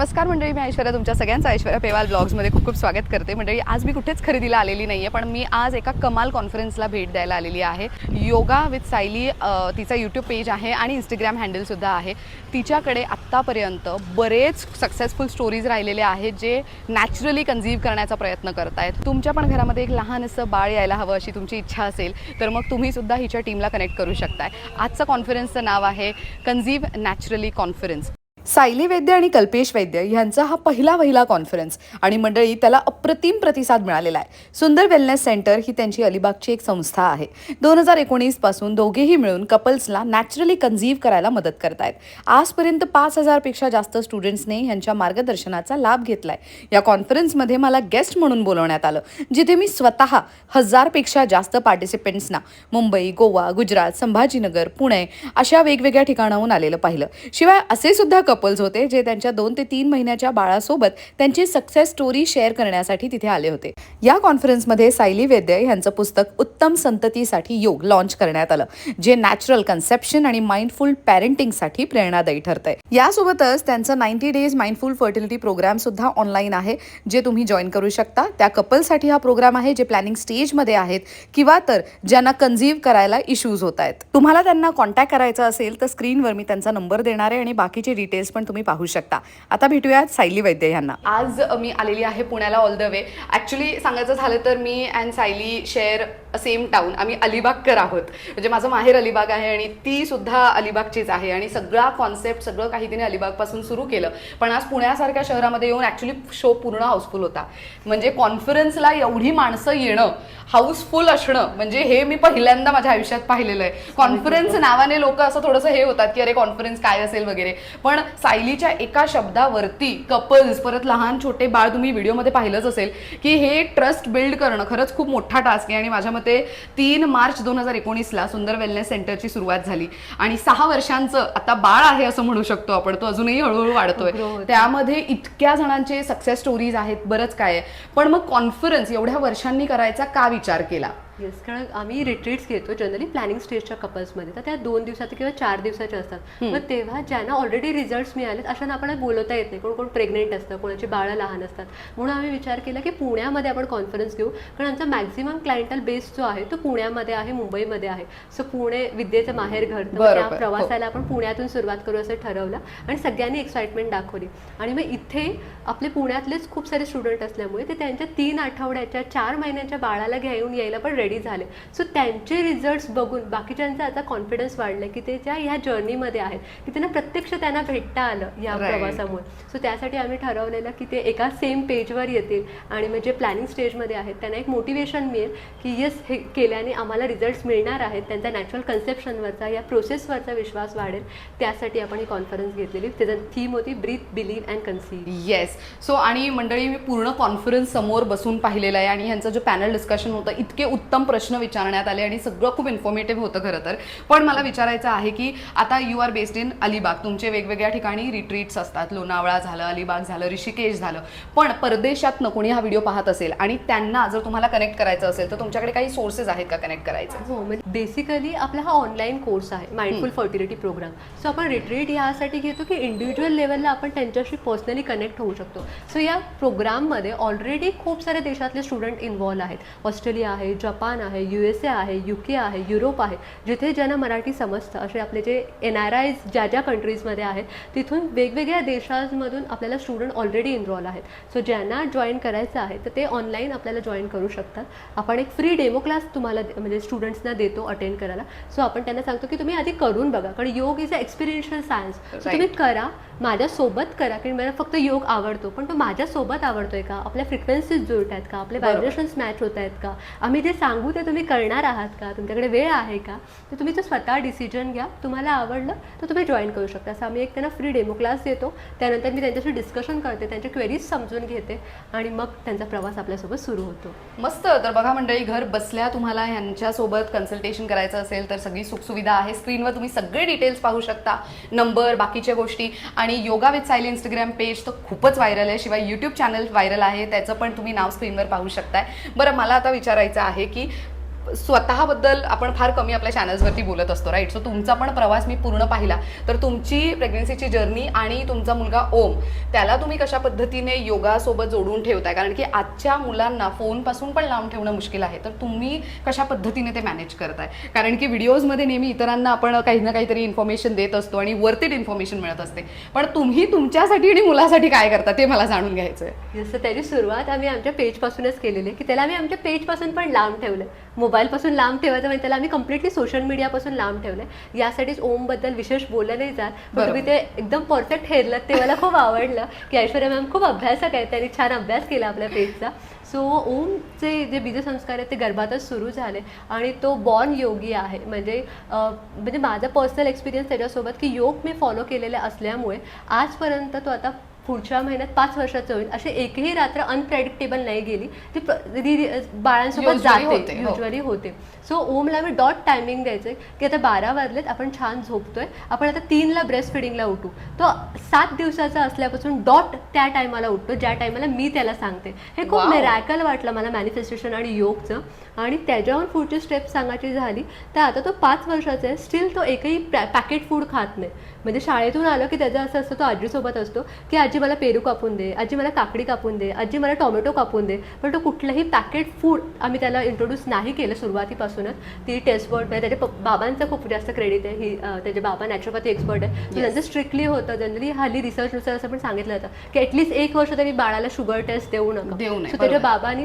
नमस्कार मंडळी मी ऐश्वर्या तुमच्या सगळ्यांचं ऐश्वर्या पेवाल ब्लॉग्समध्ये खूप खूप स्वागत करते. मंडळी आज मी कुठेच खरेदीला आलेली नाही आहे पण मी आज एका कमाल कॉन्फरन्सला भेट द्यायला आलेली आहे. योगा विथ सायली तिचा यूट्यूब पेज आहे आणि इंस्टाग्राम हँडलसुद्धा आहे. तिच्याकडे आत्तापर्यंत बरेच सक्सेसफुल स्टोरीज राहिलेले आहेत जे नॅचरली कन्झ्युम करण्याचा प्रयत्न करत आहेत तुमच्या पण घरामध्ये एक लहान असं बाळ यायला हवं अशी तुमची इच्छा असेल तर मग तुम्हीसुद्धा हिच्या टीमला कनेक्ट करू शकताय. आजचं कॉन्फरन्सचं नाव आहे consume naturally conference Sayali Vaidya आणि कल्पेश वैद्य यांचा हा पहिला पहिला कॉन्फरन्स आणि मंडळी त्याला अप्रतिम प्रतिसाद मिळालेला आहे. सुंदर वेलनेस सेंटर ही त्यांची अलिबागची एक संस्था आहे. दोन हजार एकोणीसपासून दोघेही मिळून कपल्सला नॅचरली कन्झीव्ह करायला मदत करत आहेत आजपर्यंत पाच हजारपेक्षा जास्त स्टुडंट्सने यांच्या मार्गदर्शनाचा लाभ घेतलाय. या कॉन्फरन्समध्ये मला गेस्ट म्हणून बोलवण्यात आलं जिथे मी स्वतः हजारपेक्षा जास्त पार्टिसिपेंट्सना मुंबई गोवा गुजरात संभाजीनगर पुणे अशा वेगवेगळ्या ठिकाणाहून आलेलं पाहिलं. शिवाय असे सुद्धा कपल्स होते जे त्यांच्या दोन ते तीन महिन्याच्या बाळासोबत त्यांची सक्सेस स्टोरी शेअर करण्यासाठी तिथे आले होते. या कॉन्फरन्समध्ये सायली वैद्य यांचं पुस्तक उत्तम संततीसाठी योग लॉन्च करण्यात आलं जे नॅचरल कन्सेप्शन आणि माइंडफुल पॅरेंटिंगसाठी प्रेरणादायी ठरतंय. यासोबतच त्यांचं ninety days mindful fertility program सुद्धा ऑनलाईन आहे जे तुम्ही जॉईन करू शकता. त्या कपलसाठी हा प्रोग्राम आहे जे प्लॅनिंग स्टेजमध्ये आहेत किंवा तर ज्यांना कन्झीव्ह करायला इश्यूज होत आहेत. तुम्हाला त्यांना कॉन्टॅक्ट करायचा असेल तर स्क्रीनवर मी त्यांचा नंबर देणार आहे आणि बाकीचे डिटेल्स पण तुम्ही पाहू शकता. आता भेटूयात सायली वैद्य यांना. आज मी आलेली आहे पुण्याला ऑल द वे ॲक्च्युली सांगायचं झालं तर मी and Sayali share same town आम्ही अलिबागकर आहोत. म्हणजे माझं माहेर अलिबाग आहे आणि ती सुद्धा अलिबागचीच आहे. आणि सगळा कॉन्सेप्ट सगळं काही तिने अलिबागपासून सुरू केलं. पण आज पुण्यासारख्या शहरामध्ये येऊन ॲक्च्युली शो पूर्ण हाऊसफुल होता. म्हणजे कॉन्फरन्सला एवढी माणसं येणं हाऊसफुल असणं म्हणजे हे मी पहिल्यांदा माझ्या आयुष्यात पाहिलेलं आहे. कॉन्फरन्स नावाने लोक असं थोडंसं हे होतात की अरे कॉन्फरन्स काय असेल वगैरे. पण सायलीच्या एका शब्दावरती कपल्स परत लहान छोटे बाळ तुम्ही व्हिडिओमध्ये पाहिलंच असेल की हे ट्रस्ट बिल्ड करणं खरंच खूप मोठा टास्क आहे. आणि माझ्या मते तीन मार्च दोन हजार एकोणीसला सुंदर वेलनेस सेंटरची सुरुवात झाली. आणि सहा वर्षांचं आता बाळ आहे असं म्हणू शकतो आपण. तो अजूनही हळूहळू वाढतोय. त्यामध्ये इतक्या जणांचे सक्सेस स्टोरीज आहेत बरंच काय आहे. पण मग कॉन्फरन्स एवढ्या वर्षांनी करायचा का विचार केला? येस कारण आम्ही रिट्रीट्स घेतो जनरली प्लॅनिंग स्टेजच्या कपल्समध्ये तर त्या दोन दिवसाच्या किंवा चार दिवसाच्या असतात. मग तेव्हा ज्यांना ऑलरेडी रिझल्ट्स मिळालेत अशांना आपण बोलवता येत नाही. कोण कोण प्रेग्नेंट असतं कोणाची बाळं लहान असतात. म्हणून आम्ही विचार केला की पुण्यामध्ये आपण कॉन्फरन्स घेऊ. कारण आमचा मॅक्झिमम क्लायंटल बेस जो आहे तो पुण्यामध्ये आहे मुंबईमध्ये आहे. सो पुणे विद्येचं माहेर घर. त्या हो. प्रवासाला आपण पुण्यातून सुरुवात करू असं ठरवलं. आणि सगळ्यांनी एक्साइटमेंट दाखवली. आणि मग इथे आपले पुण्यातलेच खूप सारे स्टुडंट असल्यामुळे ते त्यांच्या तीन आठवड्याच्या चार महिन्याच्या बाळाला घेऊन यायला पण रेडी झाले. सो त्यांचे रिझल्ट्स बघून बाकीच्यांचा आता कॉन्फिडन्स वाढलं की ते ज्या ह्या जर्नीमध्ये आहेत की त्यांना प्रत्यक्ष त्यांना भेटता आलं या. प्रवासामुळे. सो त्यासाठी आम्ही ठरवलेलं की ते एका सेम पेजवर येतील आणि म्हणजे प्लॅनिंग स्टेजमध्ये आहेत त्यांना एक मोटिवेशन मिळेल की येस हे केल्याने आम्हाला रिझल्ट्स मिळणार आहेत. त्यांचा नॅचरल कन्सेप्शनवरचा या प्रोसेसवरचा विश्वास वाढेल. त्यासाठी आपण ही कॉन्फरन्स घेतलेली. त्याचं थीम होती breathe believe and conceive yes so आणि मंडळी मी पूर्ण कॉन्फरन्स समोर बसून पाहिलेलं आहे आणि ह्यांचं जे पॅनल डिस्कशन होतं इतके उत्तम प्रश्न विचारण्यात आले आणि सगळं खूप इन्फॉर्मेटिव्ह होतं खरं तर. पण मला विचारायचं आहे की आता you are based in Alibag. तुमचे वेगवेगळ्या ठिकाणी रिट्रीट्स असतात. लोणावळा झालं अलिबाग झालं ऋषिकेश झालं. पण परदेशातनं कोणी हा व्हिडिओ पाहत असेल आणि त्यांना जर तुम्हाला कनेक्ट करायचं असेल तर तुमच्याकडे काही सोर्सेस आहेत का कनेक्ट करायचे? हो म्हणजे बेसिकली आपला हा ऑनलाईन कोर्स आहे माइंडफुल फर्टिलिटी प्रोग्राम सो आपण रिट्रीट यासाठी घेतो की इंडिव्हिज्युअल लेवलला आपण त्यांच्याशी पर्सनली कनेक्ट होऊ शकतो. सो या प्रोग्राममध्ये ऑलरेडी खूप सारे देशातले स्टुडंट इन्वॉल्व आहेत. ऑस्ट्रेलिया आहे जपान आहे यू एस ए आहे यू के आहे युरोप आहे. जिथे ज्यांना मराठी समजतं असे आपले जे एन आर आयज ज्या ज्या कंट्रीजमध्ये आहेत तिथून वेगवेगळ्या देशांमधून आपल्याला स्टुडंट ऑलरेडी इन्व्हॉल्व आहेत. सो ज्यांना जॉईन करायचं आहे तर ते ऑनलाईन आपल्याला जॉईन करू शकतात. आपण एक फ्री डेमो क्लास तुम्हाला म्हणजे स्टुडंट्सना देतो अटेंड करायला. सो आपण त्यांना सांगतो की तुम्ही आधी करून बघा कारण yog is a experiential science so तुम्ही करा माझ्यासोबत करा की मला फक्त योग आवडतो पण तो माझ्यासोबत आवडतोय का? आपल्या फ्रिक्वेन्सीज जुळत आहेत का? आपले. व्हायब्रेशन्स मॅच होत आहेत का? आम्ही जे सांगू ते तुम्ही करणार आहात का? तुमच्याकडे वेळ आहे का? तर तुम्ही तो स्वतः डिसिजन घ्या. तुम्हाला आवडलं तर तुम्ही जॉईन करू शकता. असं आम्ही एक त्यांना फ्री डेमो क्लास देतो. त्यानंतर मी त्यांच्याशी डिस्कशन करते त्यांच्या क्वेरीज समजून घेते आणि मग त्यांचा प्रवास आपल्यासोबत सुरू होतो. मस्त. तर बघा मंडळी घर बसल्या तुम्हाला ह्यांच्यासोबत कन्सल्टेशन करायचं असेल तर सगळी सुखसुविधा आहे. स्क्रीनवर तुम्ही सगळे डिटेल्स पाहू शकता. नंबर बाकीच्या गोष्टी. आणि yoga with Sayali Instagram page तर खूपच व्हायरल आहे शिवाय यूट्यूब चॅनल व्हायरल आहे त्याचं पण तुम्ही नाव स्क्रीनवर पाहू शकताय. बरं मला आता विचारायचं आहे की स्वतःबद्दल आपण फार कमी आपल्या चॅनल्सवरती बोलत असतो राईट सो तुमचा पण प्रवास मी पूर्ण पाहिला. तर तुमची प्रेग्नन्सीची जर्नी आणि तुमचा मुलगा ओम त्याला तुम्ही कशा पद्धतीने योगासोबत जोडून ठेवताय? कारण की आजच्या मुलांना फोनपासून पण लांब ठेवणं मुश्किल आहे. तर तुम्ही कशा पद्धतीने ते मॅनेज करताय? कारण की व्हिडिओजमध्ये नेहमी इतरांना आपण काही ना काहीतरी इन्फॉर्मेशन देत असतो आणि वर्थिट इन्फॉर्मेशन मिळत असते. पण तुम्ही तुमच्यासाठी आणि मुलासाठी काय करता ते मला जाणून घ्यायचं आहे जसं त्याची सुरुवात आम्ही आमच्या पेजपासूनच केलेली आहे की त्याला आम्ही आमच्या पेजपासून पण लांब ठेवलं मोबाईलपासून लांब ठेवायचं म्हणजे त्याला आम्ही कम्प्लिटली सोशल मीडियापासून लांब ठेवलं यासाठीच ओमबद्दल विशेष बोललं नाही जात पण. तुम्ही ते एकदम परफेक्ट ठरलं ते मला खूप आवडलं. की ऐश्वर्या मॅम खूप अभ्यासक आहे त्यांनी छान अभ्यास केला आपल्या पेजचा सो ओमचे जे बीजसंस्कार आहेत ते गर्भातच सुरू झाले. आणि तो बॉर्न योगी आहे. म्हणजे म्हणजे माझा पर्सनल एक्सपिरियन्स त्याच्यासोबत की योग मी फॉलो केलेले असल्यामुळे आजपर्यंत तो आता पुढच्या महिन्यात पाच वर्षाचं होईल. अशी एकही रात्र अनप्रेडिक्टेबल नाही गेली. ती बाळांसोबत जाते. युजली होते. सो ओमला मी डॉट टायमिंग द्यायचे की आता बारा वाजलेत आपण छान झोपतोय. आपण आता तीनला ब्रेस्ट फिडिंगला उठू. तो सात दिवसाचा असल्यापासून डॉट त्या टायमाला उठतो ज्या टायमाला मी त्याला सांगते. हे खूप. मेरॅकल वाटलं मला मॅनिफेस्टेशन आणि योगचं. आणि त्याच्यावर पुढची स्टेप सांगायची झाली तर आता तो पाच वर्षाचा आहे. स्टील तो एकही पॅकेट फूड खात नाही. म्हणजे शाळेतून आलं की त्याचं असं असतं तो आजीसोबत असतो की आजी मला पेरू कापून दे आजी मला काकडी कापून दे आजी मला टोमॅटो कापून दे पण तो कुठलंही पॅकेट फूड आम्ही त्याला इंट्रोड्यूस नाही केलं सुरुवातीपासूनच. ती टेस्ट बोर्ड त्याच्या प- बाबांचं खूप जास्त क्रेडिट आहे. ही त्याचे बाबा नॅचरोपॅथी एक्सपर्ट आहे. Yes. त्यांचं स्ट्रिक्टली होतं. जनरली हल्ली रिसर्चनुसार असं पण सांगितलं जातं की ॲटलिस्ट एक वर्ष तरी बाळाला शुगर टेस्ट देऊ नका. So त्याच्या. बाबांनी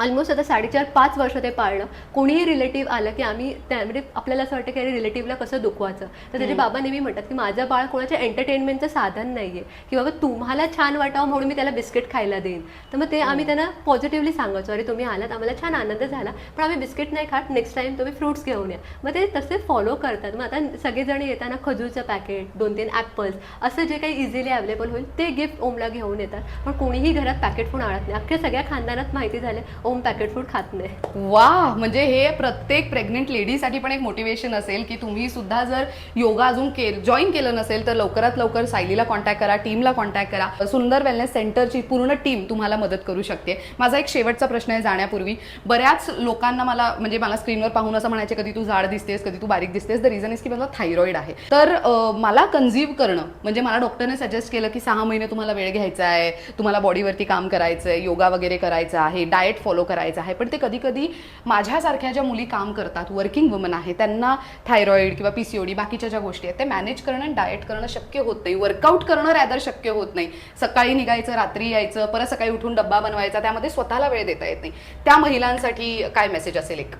ऑलमोस्ट आता साडेचार पाच वर्ष ते पाळलं कोणीही रिलेटिव्ह आलं की आम्ही त्या म्हणजे आपल्याला असं वाटतं की अरे रिलेटिव्हला कसं दुखवायचं? तर त्याचे बाबा नेहमी म्हणतात की माझं बाळ कोणाच्या एंटरटेनमेंटचं साधन नाही आहे की बाबा तुम्हाला छान वाटावं म्हणून मी त्याला बिस्किट खायला देईन. तर मग ते आम्ही त्यांना पॉझिटिव्हली सांगायचो अरे तुम्ही आलात आम्हाला छान आनंद झाला पण आम्ही बिस्किट नाही खात. नेक्स्ट टाइम तुम्ही फ्रुट्स घेऊन या. मग ते तसे फॉलो करतात. मग आता सगळेजण येताना खजूरचं पॅकेट दोन तीन ॲपल्स असं जे काही इझिली अवेलेबल होईल ते गिफ्ट ओमला घेऊन येतात. पण कोणीही घरात पॅकेट फूड आणत नाही. अख्ख्या सगळ्या खानदानात माहिती झाले ओम पॅकेट फूड खात नाही. वा म्हणजे हे प्रत्येक प्रेग्नेंट लेडीसाठी पण एक मोटिवेशन असेल की तुम्ही सुद्धा जर योगा अजून के जॉईन केलं नसेल तर लवकरात लवकर सायलीला कॉन्टॅक्ट करा टीमला कॉन्टॅक्ट करा. सुंदर वेलनेस सेंटरची पूर्ण टीम तुम्हाला मदत करू शकते. माझा एक शेवटचा प्रश्न आहे जाण्यापूर्वी. बऱ्याच लोकांना मला म्हणजे मला स्क्रीनवर पाहून असं म्हणायचे कधी तू जाड दिसतेस कधी तू बारीक दिसतेस? द रिझन इज की मला थायरॉईड आहे. तर मला कन्झ्युम करणं म्हणजे मला डॉक्टरने सजेस्ट केलं की सहा महिने तुम्हाला वेळ घ्यायचा आहे तुम्हाला बॉडीवरती काम करायचं आहे योगा वगैरे करायचं आहे डाएट फॉलो फॉलो करायचं आहे. पण ते कधी कधी माझ्यासारख्या ज्या मुली काम करतात वर्किंग वुमन आहे त्यांना थायरॉईड किंवा पीसीओडी बाकीच्या ज्या गोष्टी आहेत ते मॅनेज करणं आणि डाएट करणं शक्य होत नाही. वर्कआउट करणं रॅदर शक्य होत नाही. सकाळी निघायचं रात्री यायचं परत सकाळी उठून डब्बा बनवायचा त्यामध्ये स्वतःला वेळ देता येत नाही. त्या महिलांसाठी काय मेसेज असेल एक?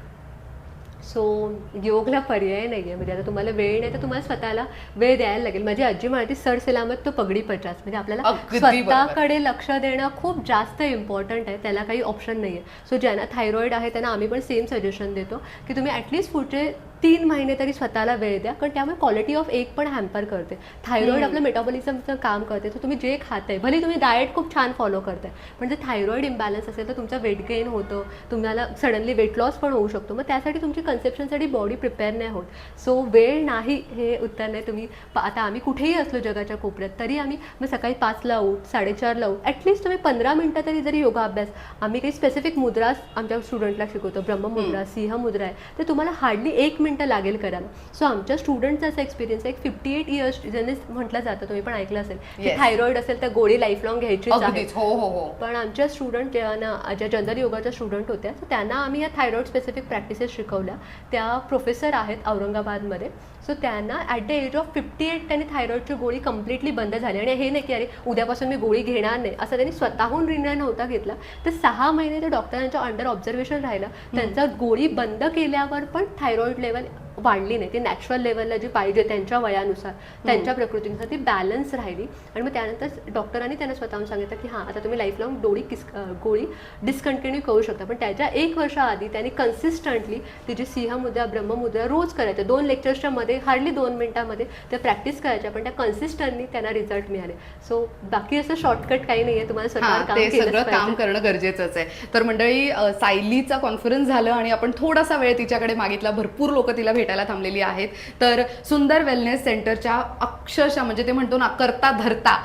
सो योगला पर्याय नाही आहे म्हणजे आता तुम्हाला वेळ नाही तर तुम्हाला स्वतःला वेळ द्यायला लागेल. माझी आजी म्हणाली सर सलामत तो पगडी पचास. म्हणजे आपल्याला. स्वतःकडे लक्ष देणं खूप जास्त इम्पॉर्टंट आहे. त्याला काही ऑप्शन नाही आहे सो ज्यांना थायरॉइड आहे त्यांना आम्ही पण सेम सजेशन देतो की तुम्ही ॲटलिस्ट पुढचे तीन महिने तरी स्वतःला वेळ द्या कारण त्यामुळे क्वालिटी ऑफ एक पण हॅम्पर करते. थायरॉइड हम्म. आपलं मेटाबॉलिझमचं काम करते तर तुम्ही जे खाताय भले तुम्ही डाएट खूप छान फॉलो करताय पण जर थायरॉइड इम्बॅलन्स असेल तर तुमचं वेट गेन होतं तुम्हाला सडनली वेट लॉस पण होऊ शकतो. मग त्यासाठी तुमची कन्सेप्शनसाठी बॉडी प्रिपेअर नाही होत. सो वेळ नाही हे उत्तर नाही तुम्ही आता आम्ही कुठेही असलो जगाच्या कोपऱ्यात तरी आम्ही मग सकाळी पाचला उठ साडेचारला उठ ॲटलिस्ट तुम्ही पंधरा मिनटं तरी जरी योगा अभ्यास आम्ही काही स्पेसिफिक मुद्रास आमच्या स्टुडंटला शिकवतो. ब्रह्ममुद्रा सिंह मुद्रा आहे तर तुम्हाला हार्डली एक मिनटं लागेल करायला. सो आमच्या स्टुडंटचा असा एक्सपिरियन्स आहे एक फिफ्टी एट इयर्स ज्यांनी म्हटलं जातं तुम्ही पण ऐकलं असेल. की. थायरॉइड असेल तर गोळी लाईफ लॉंग हो पण आमच्या स्टुडंट ज्या जनरल योगाच्या स्टुडंट होत्या तर त्यांना आम्ही या थायरॉइड स्पेसिफिक प्रॅक्टिसेस शिकवल्या. त्या प्रोफेसर आहेत औरंगाबादमध्ये. सो त्यांना at the age of fifty eight त्यांनी थायरॉइडची गोळी कम्प्लिटली बंद झाली. आणि हे नाही की अरे उद्यापासून मी गोळी घेणार नाही. असं त्यांनी स्वतःहून निर्णय नव्हता घेतला. तर सहा महिने ते डॉक्टरांच्या अंडर ऑब्झर्वेशन राहिलं. त्यांचा गोळी बंद केल्यावर पण थायरॉइड लेवल वाढली नाही. ती नॅचरल लेवलला जी पाहिजे त्यांच्या वयानुसार त्यांच्या प्रकृतीनुसार ती बॅलन्स राहिली. आणि मग त्यानंतर डॉक्टरांनी त्यांना स्वतःहून सांगितलं की हां आता तुम्ही लाईफ लॉंग डोळी किस गोळी डिस्कंटिन्यू करू शकता. पण त्याच्या एक वर्षाआधी त्यांनी कन्सिस्टंटली तिची सिंहमुद्रा ब्रह्ममुद्रा रोज करायच्या. दोन लेक्चर्सच्या मध्ये हार्डली दोन मिनिटामध्ये त्या प्रॅक्टिस करायच्या पण त्या कन्सिस्टंटली त्यांना रिझल्ट मिळाले. सो बाकी असं शॉर्टकट काही नाही आहे तुम्हाला स्वतःवर काम. करणं गरजेचंच आहे. तर मंडळी सायलीचा कॉन्फरन्स झालं आणि आपण थोडासा वेळ तिच्याकडे मागितला. भरपूर लोक तिला भेटायला थांबलेली आहेत. तर सुंदर वेलनेस सेंटरच्या अक्षरशः म्हणजे ते म्हणतो ना करता धरता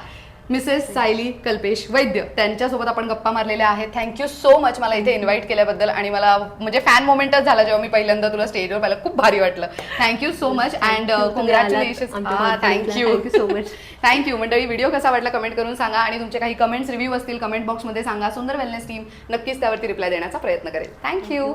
मिसेस सायली कल्पेश वैद्य त्यांच्यासोबत आपण गप्पा मारलेल्या आहेत. थँक्यू सो मच मला इथे इन्व्हाइट केल्याबद्दल आणि मला म्हणजे फॅन मोमेंटच झाला जेव्हा मी पहिल्यांदा तुला स्टेजवर पाहिलं. खूप भारी वाटलं. Thank you so much and congratulation thank you thank you so much thank you मंडळी व्हिडिओ कसा वाटला कमेंट करून सांगा आणि तुमचे काही कमेंट्स रिव्ह्यू असतील कमेंट बॉक्समध्ये सांगा. सुंदर वेलनेस टीम नक्कीच त्यावरती रिप्लाय देण्याचा प्रयत्न करेल. थँक्यू